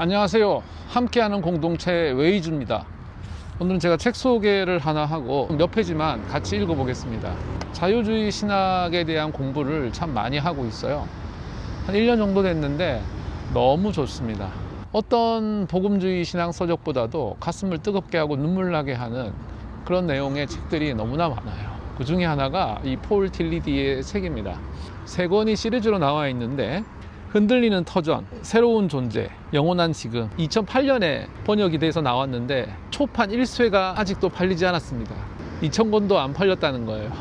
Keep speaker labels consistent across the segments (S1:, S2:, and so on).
S1: 안녕하세요. 함께하는 공동체 웨이즈입니다. 오늘은 제가 책 소개를 하나 하고 몇 페이지만 같이 읽어보겠습니다. 자유주의 신학에 대한 공부를 참 많이 하고 있어요. 한 1년 정도 됐는데 너무 좋습니다. 어떤 복음주의 신앙 서적보다도 가슴을 뜨겁게 하고 눈물 나게 하는 그런 내용의 책들이 너무나 많아요. 그 중에 하나가 이 폴 틸리디의 책입니다. 세 권이 시리즈로 나와 있는데 흔들리는 터전, 새로운 존재, 영원한 지금 2008년에 번역이 돼서 나왔는데 초판 1쇄가 아직도 팔리지 않았습니다. 2,000권도 안 팔렸다는 거예요.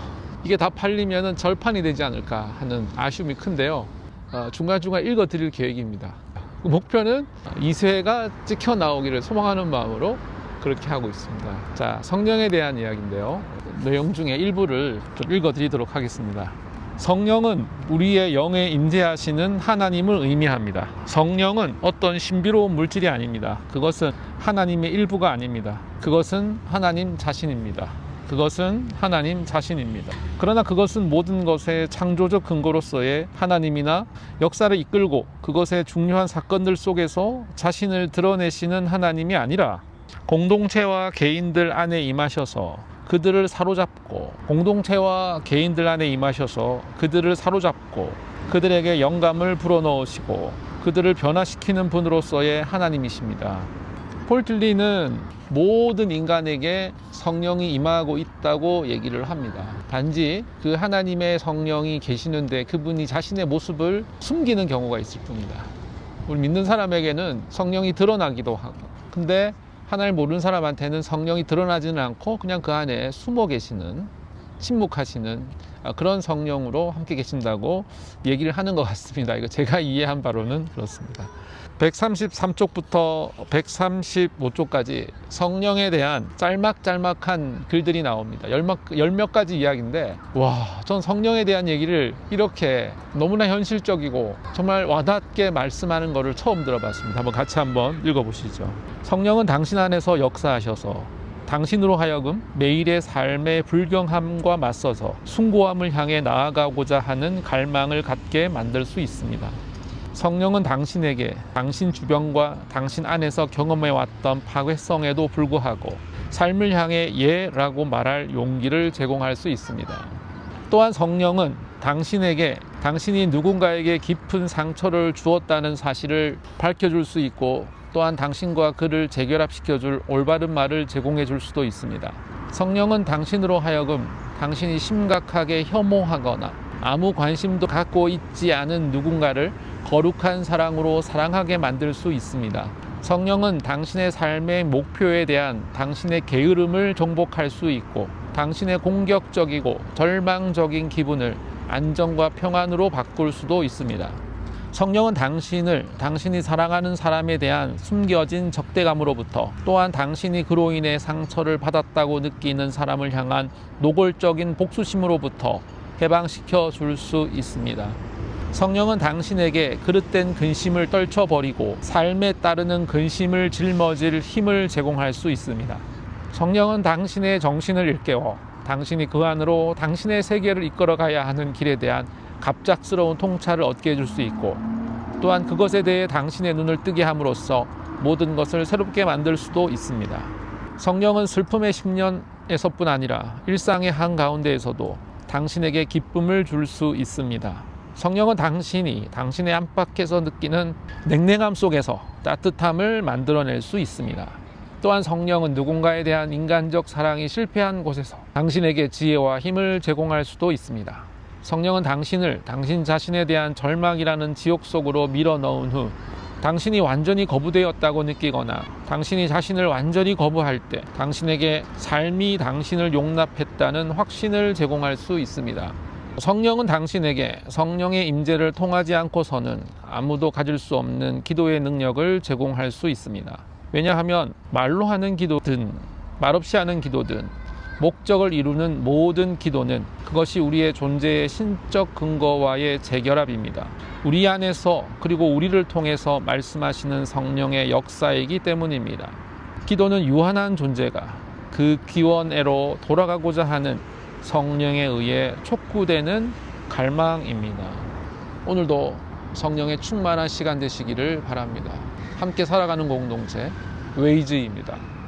S1: 이게 다 팔리면 절판이 되지 않을까 하는 아쉬움이 큰데요. 어, 중간중간 읽어 드릴 계획입니다. 그 목표는 2쇄가 찍혀 나오기를 소망하는 마음으로 그렇게 하고 있습니다. 자, 성령에 대한 이야기인데요. 내용 중에 일부를 좀 읽어 드리도록 하겠습니다. 성령은 우리의 영에 임재하시는 하나님을 의미합니다. 성령은 어떤 신비로운 물질이 아닙니다. 그것은 하나님의 일부가 아닙니다. 그것은 하나님 자신입니다. 그것은 하나님 자신입니다. 그러나 그것은 모든 것의 창조적 근거로서의 하나님이나 역사를 이끌고 그것의 중요한 사건들 속에서 자신을 드러내시는 하나님이 아니라 공동체와 개인들 안에 임하셔서 그들을 사로잡고 공동체와 개인들 안에 임하셔서 그들을 사로잡고 그들에게 영감을 불어넣으시고 그들을 변화시키는 분으로서의 하나님이십니다. 폴틀리는 모든 인간에게 성령이 임하고 있다고 얘기를 합니다. 단지 그 하나님의 성령이 계시는데 그분이 자신의 모습을 숨기는 경우가 있을 뿐이다. 우리 믿는 사람에게는 성령이 드러나기도 하고 근데 하나를 모르는 사람한테는 성령이 드러나지는 않고 그냥 그 안에 숨어 계시는 침묵하시는 아, 그런 성령으로 함께 계신다고 얘기를 하는 것 같습니다. 이거 제가 이해한 바로는 그렇습니다. 133쪽부터 135쪽까지 성령에 대한 짤막짤막한 글들이 나옵니다. 열몇, 가지 이야기인데, 와, 전 성령에 대한 얘기를 이렇게 너무나 현실적이고 정말 와닿게 말씀하는 것을 처음 들어봤습니다. 한번 같이 한번 읽어보시죠. 성령은 당신 안에서 역사하셔서 당신으로 하여금 매일의 삶의 불경함과 맞서서 숭고함을 향해 나아가고자 하는 갈망을 갖게 만들 수 있습니다. 성령은 당신에게 당신 주변과 당신 안에서 경험해 왔던 파괴성에도 불구하고 삶을 향해 예라고 말할 용기를 제공할 수 있습니다. 또한 성령은 당신에게 당신이 누군가에게 깊은 상처를 주었다는 사실을 밝혀줄 수 있고 또한 당신과 그를 재결합시켜 줄 올바른 말을 제공해 줄 수도 있습니다. 성령은 당신으로 하여금 당신이 심각하게 혐오하거나 아무 관심도 갖고 있지 않은 누군가를 거룩한 사랑으로 사랑하게 만들 수 있습니다. 성령은 당신의 삶의 목표에 대한 당신의 게으름을 정복할 수 있고 당신의 공격적이고 절망적인 기분을 안정과 평안으로 바꿀 수도 있습니다. 성령은 당신을 당신이 사랑하는 사람에 대한 숨겨진 적대감으로부터 또한 당신이 그로 인해 상처를 받았다고 느끼는 사람을 향한 노골적인 복수심으로부터 해방시켜 줄 수 있습니다. 성령은 당신에게 그릇된 근심을 떨쳐버리고 삶에 따르는 근심을 짊어질 힘을 제공할 수 있습니다. 성령은 당신의 정신을 일깨워 당신이 그 안으로 당신의 세계를 이끌어 가야 하는 길에 대한 갑작스러운 통찰을 얻게 해줄 수 있고 또한 그것에 대해 당신의 눈을 뜨게 함으로써 모든 것을 새롭게 만들 수도 있습니다. 성령은 슬픔의 10년에서뿐 아니라 일상의 한가운데에서도 당신에게 기쁨을 줄 수 있습니다. 성령은 당신이 당신의 안팎에서 느끼는 냉랭함 속에서 따뜻함을 만들어낼 수 있습니다. 또한 성령은 누군가에 대한 인간적 사랑이 실패한 곳에서 당신에게 지혜와 힘을 제공할 수도 있습니다. 성령은 당신을 당신 자신에 대한 절망이라는 지옥 속으로 밀어 넣은 후 당신이 완전히 거부되었다고 느끼거나 당신이 자신을 완전히 거부할 때 당신에게 삶이 당신을 용납했다는 확신을 제공할 수 있습니다. 성령은 당신에게 성령의 임재를 통하지 않고서는 아무도 가질 수 없는 기도의 능력을 제공할 수 있습니다. 왜냐하면 말로 하는 기도든 말없이 하는 기도든 목적을 이루는 모든 기도는 그것이 우리의 존재의 신적 근거와의 재결합입니다. 우리 안에서 그리고 우리를 통해서 말씀하시는 성령의 역사이기 때문입니다. 기도는 유한한 존재가 그 기원애로 돌아가고자 하는 성령에 의해 촉구되는 갈망입니다. 오늘도 성령의 충만한 시간 되시기를 바랍니다. 함께 살아가는 공동체 웨이즈입니다.